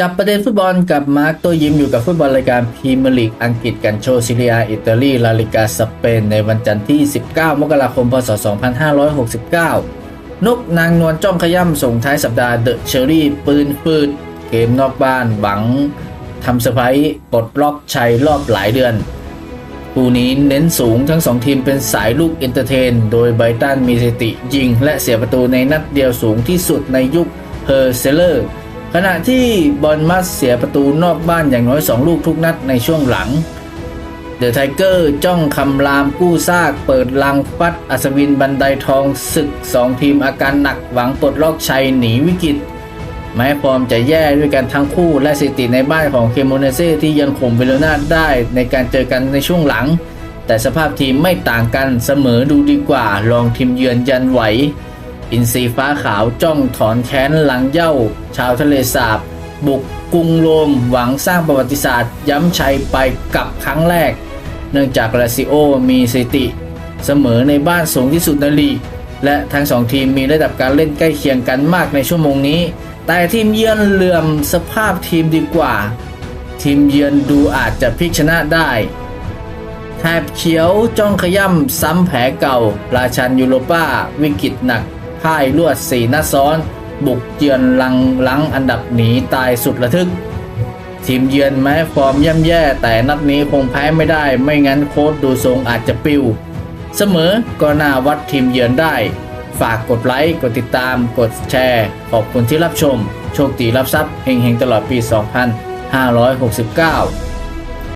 จับประเด็นฟุตบอลกับมาร์กตัวยิ้มอยู่กับฟุตบอลรายการพรีเมียร์ลีกอังกฤษกันโชซิเลียอิตาลีลาลิกาสเปนในวันจันทร์ที่ 19 มกราคม พศ 2569 นกนางนวลจ้องขย่ำส่งท้ายสัปดาห์เดอะเชอรี่ปืนปืดเกมนอกบ้านหวังทำเซอร์ไพรส์ปลดล็อกชัยรอบหลายเดือนคู่นี้เน้นสูงทั้งสองทีมเป็นสายลูกเอนเตอร์เทน โดยไบตันมีสติยิง และเสียประตูในนัดเดียวสูงที่สุดในยุคเฮอร์เซเลอร์ ขณะที่บอลมัสเสียประตูนอกบ้านอย่างน้อย 2 ลูกทุกนัดในช่วงหลัง เดอะไทเกอร์จ้องคำรามกู้ซากเปิดลังฟัดอัศวินบันไดทองศึก 2 ทีมอาการหนักหวังปลดล็อกชัยหนีวิกฤตแม้ฟอร์มจะแย่ด้วยกันทั้งคู่และสถิติในบ้านของเคโมเนเซ่ที่ยังข่มเวโรนาได้ในการเจอกันในช่วงหลัง แต่สภาพทีมไม่ต่างกันเสมอดูดีกว่าลองทีมเยือนยันไหว อินซีฟ้าขาวจ้องถอนแค้นหลังเย่า ชาวทะเลสาบ บุกกรุงโรมหวังสร้างประวัติศาสตร์ ย้ำชัยไปกับครั้งแรก เนื่องจากลาซิโอมีสถิติ เสมอในบ้านสูงที่สุดในลีกและทั้งสองทีมมีระดับการเล่นใกล้เคียงกันมากในชั่วโมงนี้ แต่ทีมเยือนเหลื่อมสภาพทีมดีกว่า ทีมเยือนดูอาจจะพลิกชนะได้แถบเขียวจ้องขย่ำซ้ำแผลเก่า ราชันยูโรป้าวิกฤตหนัก พ่ายรวดสีนัดซ้อน บุกเยือนลังลังอันดับหนีตายสุดระทึก ทีมเยือนแม้ฟอร์มย่ำแย่แต่นัดนี้คงแพ้ไม่ได้ ไม่งั้นโค้ดดูทรงอาจจะปิว เสมอก็น่าวัดทีมเยือนได้ ฝากกดไลค์ กดติดตาม กดแชร์ ขอบคุณที่รับชม โชคดีรับทรัพย์เฮงๆตลอดปี 2569